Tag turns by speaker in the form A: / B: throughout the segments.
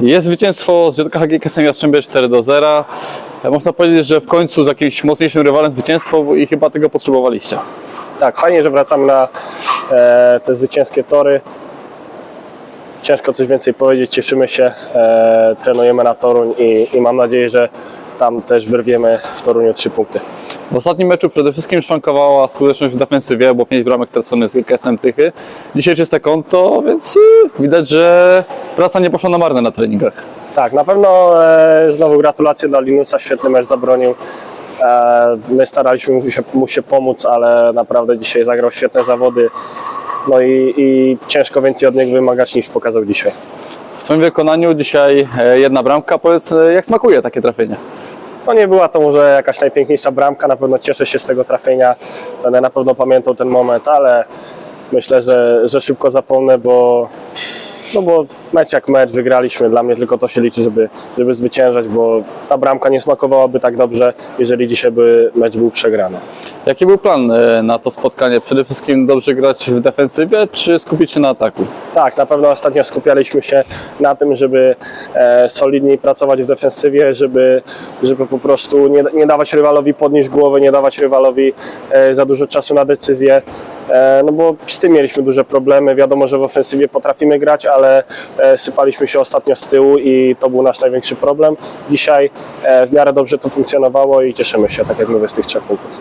A: Jest zwycięstwo z JKHG Kesem Jastrzębie 4 do 0. E, Można powiedzieć, że w końcu z jakimś mocniejszym rywalem zwycięstwo i chyba tego potrzebowaliście.
B: Tak, fajnie, że wracamy na e, te zwycięskie tory. Ciężko coś więcej powiedzieć, cieszymy się, e, trenujemy na Toruń i, i mam nadzieję, że tam też wyrwiemy w Toruniu trzy punkty.
A: W ostatnim meczu przede wszystkim szwankowała skuteczność w defensywie, bo 5 bramek straconych z GKS-em Tychy. Dzisiaj czyste konto, więc y, widać, że praca nie poszła na marne na treningach.
B: Tak, na pewno e, znowu gratulacje dla Linusa, świetny mecz zabronił. E, my staraliśmy mu się, mu się pomóc, ale naprawdę dzisiaj zagrał świetne zawody. No i, i ciężko więcej od niego wymagać niż pokazał dzisiaj.
A: W Twoim wykonaniu dzisiaj e, jedna bramka. Powiedz, e, jak smakuje takie trafienie?
B: No nie była to może jakaś najpiękniejsza bramka, na pewno cieszę się z tego trafienia, będę na pewno pamiętał ten moment, ale myślę, że, że szybko zapomnę, bo, no bo mecz jak mecz, wygraliśmy, dla mnie tylko to się liczy, żeby, żeby zwyciężać, bo ta bramka nie smakowałaby tak dobrze, jeżeli dzisiaj by mecz był przegrany.
A: Jaki był plan e, na to spotkanie? Przede wszystkim dobrze grać w defensywie, czy skupić się na ataku?
B: Tak, na pewno ostatnio skupialiśmy się na tym, żeby e, solidniej pracować w defensywie, żeby, żeby po prostu nie, nie dawać rywalowi podnieść głowę, nie dawać rywalowi e, za dużo czasu na decyzję. E, no bo z tym mieliśmy duże problemy. Wiadomo, że w ofensywie potrafimy grać, ale e, sypaliśmy się ostatnio z tyłu i to był nasz największy problem. Dzisiaj e, w miarę dobrze to funkcjonowało i cieszymy się, tak jak mówię, z tych trzech punktów.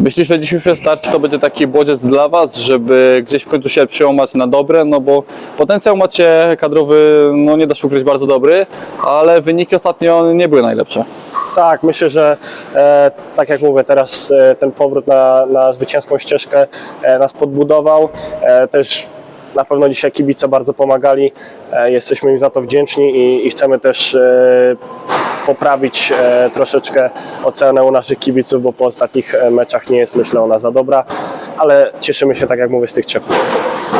A: Myślisz, że dzisiejsze starcie to będzie taki bodziec dla Was, żeby gdzieś w końcu się przełamać na dobre? No bo potencjał macie kadrowy, no nie da się ukryć, bardzo dobry, ale wyniki ostatnio nie były najlepsze.
B: Tak, myślę, że e, tak jak mówię, teraz e, ten powrót na, na zwycięską ścieżkę e, nas podbudował. E, też na pewno dzisiaj kibice bardzo pomagali. E, jesteśmy im za to wdzięczni i, i chcemy też e, poprawić e, troszeczkę ocenę u naszych kibiców, bo po ostatnich e, meczach nie jest myślę ona za dobra, ale cieszymy się, tak jak mówię, z tych trzech punktów.